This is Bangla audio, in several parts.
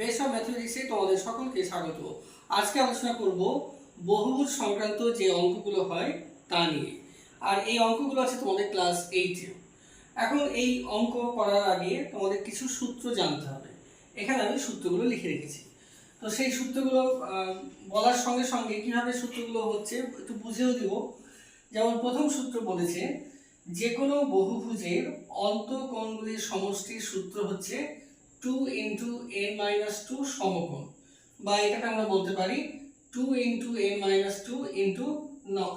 বেশ অফ ম্যাথমেটিক্সে তোমাদের সকলকে স্বাগত। আজকে আলোচনা করব বহুভুজ সংক্রান্ত যে অঙ্কগুলো হয় তা নিয়ে। আর এই অঙ্কগুলো আছে তোমাদের ক্লাস এইটে। এখন এই অঙ্ক করার আগে তোমাদের কিছু সূত্র জানতে হবে। এখানে আমি সূত্রগুলো লিখে রেখেছি। তো সেই সূত্রগুলো বলার সঙ্গে সঙ্গে কীভাবে সূত্রগুলো হচ্ছে একটু বুঝেও দিব। যেমন প্রথম সূত্র বলেছে, যে কোনো বহুভুজের অন্তঃকোণগুলির সমষ্টির সূত্র হচ্ছে two into N minus two সমকোণ। বা এটাকে আমরা বলতে পারি two into N minus two into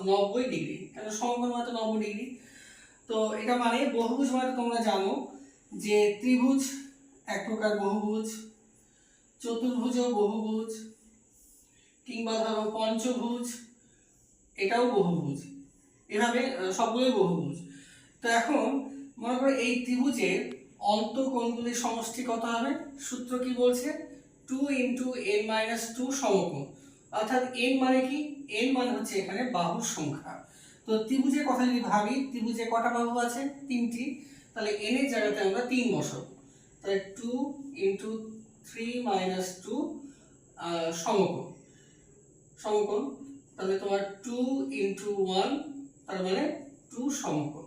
নব্বই ডিগ্রি কেন সমকোণ মানে তো নব্বই ডিগ্রি তো এটা মানে বহুভুজ মানে তোমরা জানো যে ত্রিভুজ এক প্রকার বহুভুজ, চতুর্ভুজ বহুভুজ, কিংবা ধরো পঞ্চভুজ, এটাও বহুভুজ। এভাবে সবগুলোই বহুভুজ। তো এখন মনে করো এই ত্রিভুজের অন্তঃকোণগুলির সমষ্টি কত হবে? সূত্র কি বলছে? Two into N minus two সমকোণ। অর্থাৎ এন মানে কি? এন মানে হচ্ছে এখানে বাহুর সংখ্যা। তো ত্রিভুজের কথা যদি ভাবি, ত্রিভুজে কটা বাহু আছে? তিনটি। তাহলে এন এর জায়গাতে আমরা তিন বসাবো। তাহলে two into three minus two সমকোণ। সমকোণ, তাহলে তোমার টু ইন্টু ওয়ান তার মানে টু সমকোণ।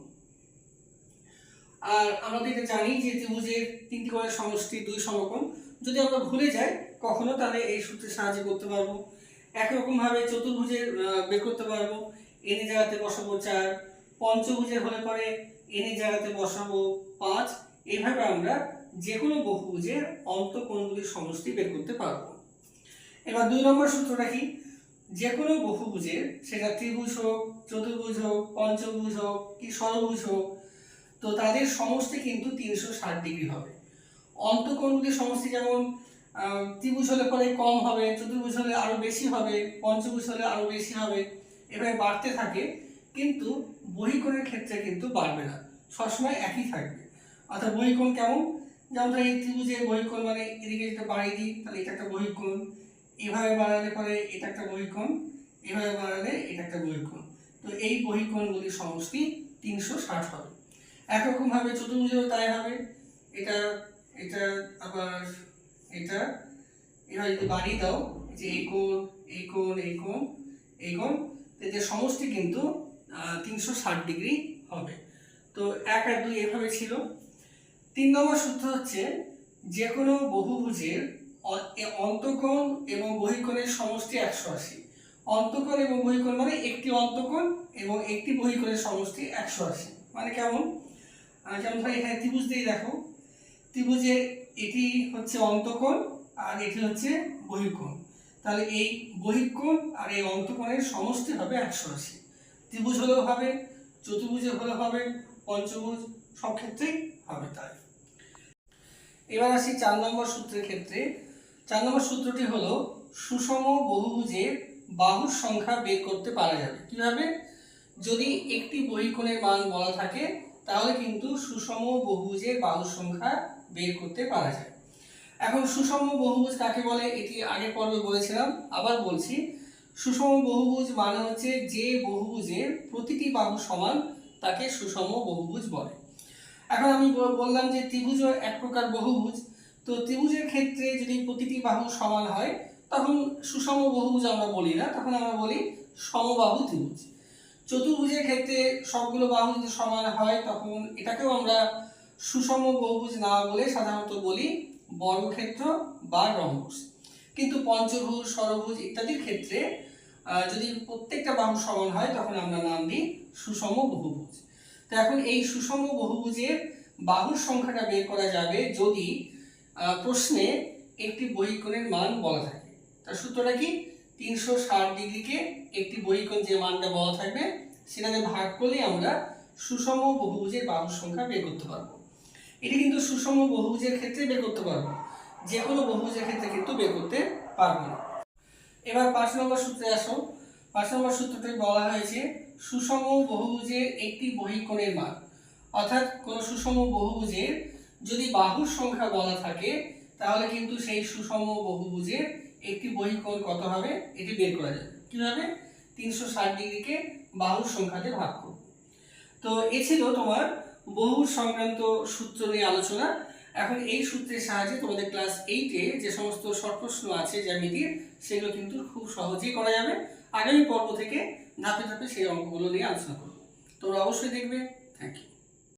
আর আমরা এটা জানি যে ত্রিভুজের তিনটি করে সমষ্টি দুই সমকোণ। যদি আমরা ভুলে যাই, কখনো তাহলে এই সূত্রের সাহায্যে করতে পারব। একরকম ভাবে চতুর্ভুজের বের করতে পারব। এন জায়গাতে বসাবো চার, পঞ্চভুজের হলে পরে এন জায়গাতে বসাবো পাঁচ। এইভাবে আমরা যে কোনো বহুভুজের অন্তঃকোণগুলির সমষ্টি বের করতে পারব। এবার দুই নম্বর সূত্রটা কি? যে কোনো বহুভুজের, সেটা ত্রিভুজ হোক, চতুর্ভুজ হোক, পঞ্চভুজ হোক, কি ষড়ভুজ হোক তো তাদের সমষ্টি কিন্তু তিনশো ষাট ডিগ্রি হবে। অন্তঃকোণগুলির সমষ্টি যেমন ত্রিভুজ হলে পরে কম হবে, চতুর্ভুজ হলে আরও বেশি হবে, পঞ্চভুজ হলে আরও বেশি হবে, এভাবে বাড়তে থাকে, কিন্তু বহিকোণের ক্ষেত্রে কিন্তু বাড়বে না, সবসময় একই থাকবে। অর্থাৎ বহিকোণ কেমন? যেমন ধরো এই ত্রিভুজের বহিকোণ মানে এদিকে যেটা বাড়িয়ে দিই, তাহলে এটা একটা বহিকোণ, এভাবে বাড়ালে পরে এটা একটা বহিকোণ, এভাবে বাড়ালে এটা একটা বহিকোণ। তো এই বহিকোণগুলির সমষ্টি তিনশো ষাট হবে। একরকম ভাবে চতুর্ভুজেও তাই হবে। এটা এটা আবার এটা। এভাবে যদি বাড়িয়ে দাও। যে এই কোণ এই কোণ এই কোণ এই কোণ। এদের সমষ্টি কিন্তু তিনশো ষাট ডিগ্রি হবে। তো এক আর দুই এভাবে ছিল। তিন নম্বর সূত্র হচ্ছে যে কোনো বহুভুজের অন্তঃকোণ এবং বহিকোণের সমষ্টি একশো আশি। অন্তঃকোণ এবং বহিকোণ মানে একটি অন্তঃকোণ এবং একটি বহিকোণের সমষ্টি একশো আশি। মানে কেমন? যেমন ধরো এখানে ত্রিভুজ দিয়ে দেখো। ত্রিভুজের এটি হচ্ছে অন্তঃকোণ আর এটি হচ্ছে বহিকোণ। তাহলে এই বহিকোণ আর এই অন্তঃকোণের সমষ্টি হবে একশো আশি। ত্রিভুজ হলেও হবে, চতুর্ভুজে হলেও হবে, পঞ্চভুজ সব ক্ষেত্রেই হবে তাই। এবার আসি চার নম্বর সূত্রের ক্ষেত্রে। চার নম্বর সূত্রটি হলো, সুষম বহুভুজের বাহুর সংখ্যা বের করতে পারা যাবে। কীভাবে? যদি একটি বহিকোণের মান বলা থাকে তাহলে কিন্তু সুষম বহুভুজের বাহুর সংখ্যা বের করতে পারা যায়। এখন সুষম বহুভুজ কাকে বলে? এটি আগের পর্বে বলেছিলাম, আবার বলছি। সুষম বহুভুজ মানে হচ্ছে যে বহুভুজের প্রতিটি বাহু সমান তাকে সুষম বহুভুজ বলে। এখন আমি বললাম যে ত্রিভুজ এক প্রকার বহুভুজ। তো ত্রিভুজের ক্ষেত্রে যদি প্রতিটি বাহু সমান হয়, তখন সুষম বহুভুজ আমরা বলি না, তখন আমরা বলি সমবাহু ত্রিভুজ। চতুর্ভুজের ক্ষেত্রে সবগুলো বাহু যদি সমান হয়, তখন এটাকেও আমরা সুষম বহুভুজ না বলে সাধারণত বলি বর্গক্ষেত্র বা রম্বস কিন্তু পঞ্চভুজ ষড়ভুজ ইত্যাদির ক্ষেত্রে যদি প্রত্যেকটা বাহু সমান হয়, তখন আমরা নাম দিই সুষম বহুভুজ। তো এখন এই সুষম বহুভুজের বাহুর সংখ্যাটা বের করা যাবে যদি প্রশ্নে একটি বহিকোণের মান বলা থাকে। তার সূত্রটা কি? তিনশো ষাট ডিগ্রিকে একটি বহিকোণ যে মানটা বলা থাকবে, সেটাতে ভাগ করলে আমরা সুষম বহুভুজের বাহুর সংখ্যা বের করতে পারব। এটি কিন্তু সুষম বহুভুজের ক্ষেত্রে বের করতে পারব। যে কোনো বহুভুজের ক্ষেত্রে কিন্তু বের করতে পারব না। এবার পাঁচ নম্বর সূত্রে আসো। পাঁচ নম্বর সূত্রটি বলা হয়েছে, সুষম বহুভুজের একটি বহিকোণের মান। অর্থাৎ কোন সুষম বহুভুজের যদি বাহুর সংখ্যা বলা থাকে, তাহলে কিন্তু সেই সুষম বহুভুজের একটি বহিকোণ কত হবে? এটি বের করা যাবে কীভাবে তিনশো ষাট ডিগ্রিকে বাহুর সংখ্যাতে ভাগ করব। তো এ ছিল তোমার বহু সংক্রান্ত সূত্র নিয়ে আলোচনা। এখন এই সূত্রের সাহায্যে তোমাদের ক্লাস এইটে যে সমস্ত শর্ট প্রশ্ন আছে জ্যামিতির সেগুলো কিন্তু খুব সহজেই করা যাবে। আগামী পর্ব থেকে ধাপে ধাপে সেই অঙ্কগুলো নিয়ে আলোচনা করব। তোমরা অবশ্যই দেখবে। Thank you